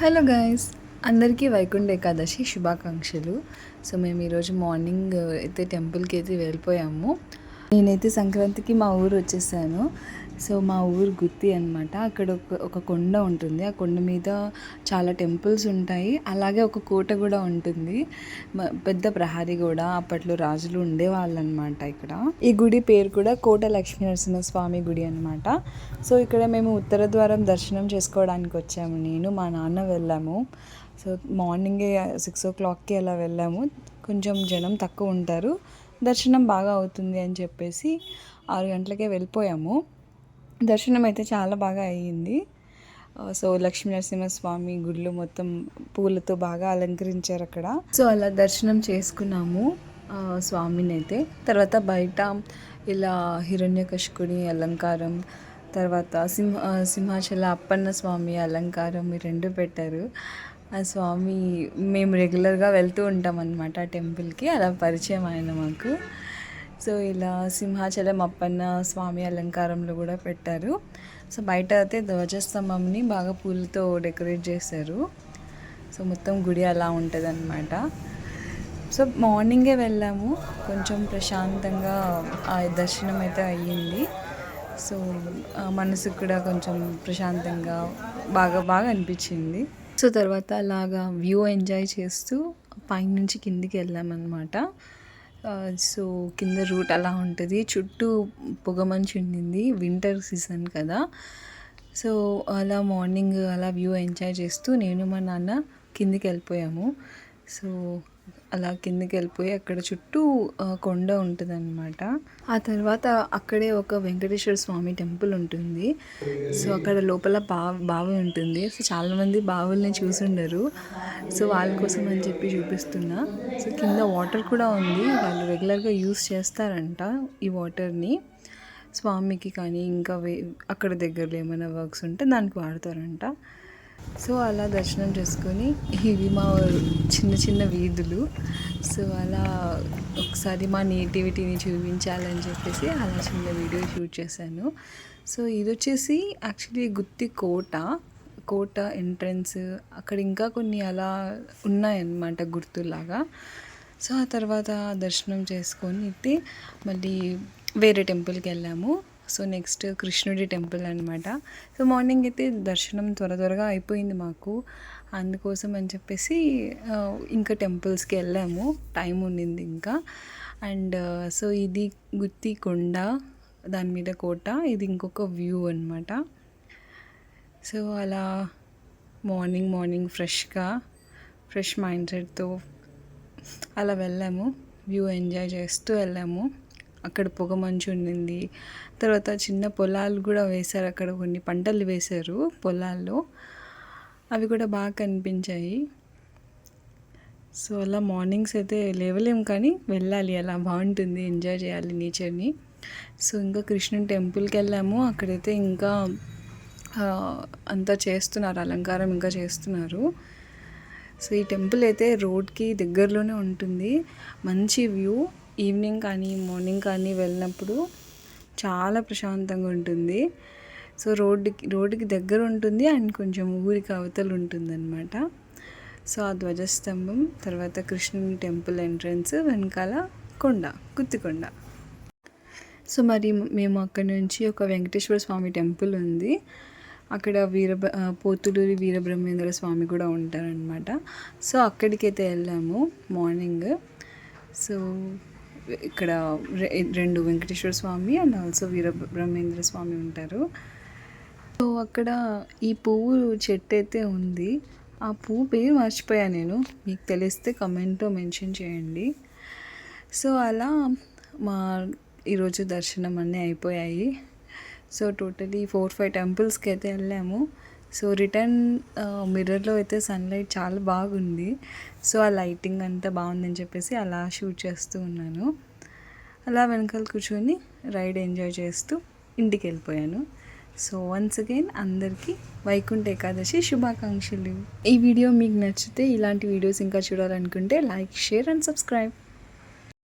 Hello guys అందరికీ వైకుంఠ ఏకాదశి శుభాకాంక్షలు. So మేము ఈరోజు మార్నింగ్ అయితే టెంపుల్కి అయితే వెళ్ళిపోయాము. నేనైతే సంక్రాంతికి మా ఊరు వచ్చేసాను. సో మా ఊరు గుత్తి అనమాట అక్కడ ఒక ఒక కొండ ఉంటుంది. ఆ కొండ మీద చాలా టెంపుల్స్ ఉంటాయి. అలాగే ఒక కోట కూడా ఉంటుంది. మ- పెద్ద ప్రహారీ కూడా అప్పట్లో రాజులు ఉండేవాళ్ళు అనమాట ఇక్కడ. ఈ గుడి పేరు కూడా కోట లక్ష్మీ నరసింహస్వామి గుడి అనమాట సో ఇక్కడ మేము ఉత్తర ద్వారం దర్శనం చేసుకోవడానికి వచ్చాము. నేను మా నాన్న వెళ్ళాము. సో మార్నింగే సిక్స్ ఓ క్లాక్కి అలా వెళ్ళాము. కొంచెం జనం తక్కువ ఉంటారు. దర్శనం బాగా అవుతుంది అని చెప్పేసి ఆరు గంటలకే వెళ్ళిపోయాము. దర్శనం అయితే చాలా బాగా అయ్యింది. సో లక్ష్మీ నరసింహస్వామి గుళ్ళు మొత్తం పూలతో బాగా అలంకరించారు అక్కడ. సో అలా దర్శనం చేసుకున్నాము స్వామిని అయితే. తర్వాత బయట ఇలా హిరణ్యకశికుని అలంకారం తర్వాత సింహ సింహాచల అప్పన్న స్వామి అలంకారం ఈ రెండు పెట్టారు. ఆ స్వామి మేము రెగ్యులర్గా వెళ్తూ ఉంటాం అనమాట ఆ టెంపుల్కి. అలా పరిచయం ఆయన మాకు. సో ఇలా సింహాచలం అప్పన్న స్వామి అలంకారంలో కూడా పెట్టారు. సో బయట అయితే ధ్వజస్తంభంని బాగా పూలతో డెకరేట్ చేశారు. సో మొత్తం గుడి అలా ఉంటుంది సో మార్నింగే వెళ్ళాము. కొంచెం ప్రశాంతంగా ఆ దర్శనం అయితే అయ్యింది. సో ఆ మనసుకు కూడా కొంచెం ప్రశాంతంగా బాగా బాగా అనిపించింది. సో తర్వాత అలాగా వ్యూ ఎంజాయ్ చేస్తూ పైనుంచి కిందికి వెళ్ళామన్నమాట. సో కింద రూట్ అలా ఉంటుంది. చుట్టూ పొగమంచు ఉండింది. వింటర్ సీజన్ కదా. సో అలా మార్నింగ్ అలా వ్యూ ఎంజాయ్ చేస్తూ నేను మా నాన్న కిందికి వెళ్ళిపోయాము. సో అలా కిందకి వెళ్ళిపోయి అక్కడ చుట్టూ కొండ ఉంటుంది ఆ తర్వాత అక్కడే ఒక వెంకటేశ్వర స్వామి టెంపుల్ ఉంటుంది. సో అక్కడ లోపల బా బావి ఉంటుంది. సో చాలామంది బావుల్ని చూసుండరు. సో వాళ్ళ కోసం అని చెప్పి చూపిస్తున్నా. సో కింద వాటర్ కూడా ఉంది. వాళ్ళు రెగ్యులర్గా యూస్ చేస్తారంట ఈ వాటర్ని. స్వామికి కానీ ఇంకా వే అక్కడ దగ్గరలో ఏమైనా వర్క్స్ ఉంటే దానికి వాడతారంట. సో అలా దర్శనం చేసుకొని ఇవి మా చిన్న చిన్న వీధులు. సో అలా ఒకసారి మా నేటివిటీని చూపించాలని చెప్పేసి అలా చిన్న వీడియో షూట్ చేశాను. సో ఇది వచ్చేసి యాక్చువల్లీ గుత్తి కోట. కోట ఎంట్రన్స్ అక్కడ ఇంకా కొన్ని అలా ఉన్నాయన్నమాట గుర్తులాగా. సో ఆ తర్వాత దర్శనం చేసుకొని అయితే మళ్ళీ వేరే టెంపుల్కి వెళ్ళాము. సో నెక్స్ట్ కృష్ణుడి టెంపుల్ అనమాట సో మార్నింగ్ అయితే దర్శనం త్వర త్వరగా అయిపోయింది మాకు. అందుకోసం అని చెప్పేసి ఇంకా టెంపుల్స్కి వెళ్ళాము. టైం ఉండింది ఇంకా. అండ్ సో ఇది గుత్తి కొండ దాని మీద కోట ఇది ఇంకొక వ్యూ అనమాట సో అలా మార్నింగ్ మార్నింగ్ ఫ్రెష్గా ఫ్రెష్ మైండ్ సెట్తో అలా వెళ్ళాము. వ్యూ ఎంజాయ్ చేస్తూ వెళ్ళాము. అక్కడ పొగ మంచు ఉండింది. తర్వాత చిన్న పొలాలు కూడా వేశారు అక్కడ కొన్ని పంటలు వేశారు పొలాల్లో. అవి కూడా బాగా కనిపించాయి. సో అలా మార్నింగ్స్ అయితే లేవలేం కానీ వెళ్ళాలి అలా బాగుంటుంది ఎంజాయ్ చేయాలి నేచర్ని. సో ఇంకా కృష్ణుని టెంపుల్కి వెళ్ళాము. అక్కడైతే ఇంకా అంతా చేస్తున్నారు అలంకారం ఇంకా చేస్తున్నారు. సో ఈ టెంపుల్ అయితే రోడ్కి దగ్గరలోనే ఉంటుంది. మంచి వ్యూ. ఈవినింగ్ కానీ మార్నింగ్ కానీ వెళ్ళినప్పుడు చాలా ప్రశాంతంగా ఉంటుంది. సో రోడ్డుకి రోడ్డుకి దగ్గర ఉంటుంది అండ్ కొంచెం ఊరికి అవతలు ఉంటుంది అనమాట సో ఆ ధ్వజస్తంభం తర్వాత కృష్ణుని టెంపుల్ ఎంట్రన్స్ వెనకాల కొండ గుత్తికొండ సో మరి మేము అక్కడ నుంచి ఒక వెంకటేశ్వర స్వామి టెంపుల్ ఉంది. అక్కడ వీర పోతులూరి వీరబ్రహ్మేంద్ర స్వామి కూడా ఉంటారనమాట సో అక్కడికైతే వెళ్ళాము మార్నింగ్. సో ఇక్కడ రెండు వెంకటేశ్వర స్వామి అండ్ ఆల్సో వీర బ్రహ్మేంద్ర స్వామి ఉంటారు. సో అక్కడ ఈ పువ్వు చెట్టు అయితే ఉంది. ఆ పువ్వు పేరు మర్చిపోయా నేను. మీకు తెలిస్తే కమెంట్లో మెన్షన్ చేయండి. సో అలా మా ఈరోజు దర్శనం అన్నీ అయిపోయాయి. సో టోటలీ ఫోర్ ఫైవ్ టెంపుల్స్కి అయితే వెళ్ళాము. సో రిటర్న్ మిర్రర్లో అయితే సన్లైట్ చాలా బాగుంది. సో ఆ లైటింగ్ అంతా బాగుందని చెప్పేసి అలా షూట్ చేస్తూ ఉన్నాను. అలా వెనకాల కూర్చొని రైడ్ ఎంజాయ్ చేస్తూ ఇంటికి వెళ్ళిపోయాను సో వన్స్ అగైన్ అందరికీ వైకుంఠ ఏకాదశి శుభాకాంక్షలు. ఈ వీడియో మీకు నచ్చితే ఇలాంటి వీడియోస్ ఇంకా చూడాలనుకుంటే లైక్ షేర్ అండ్ సబ్స్క్రైబ్.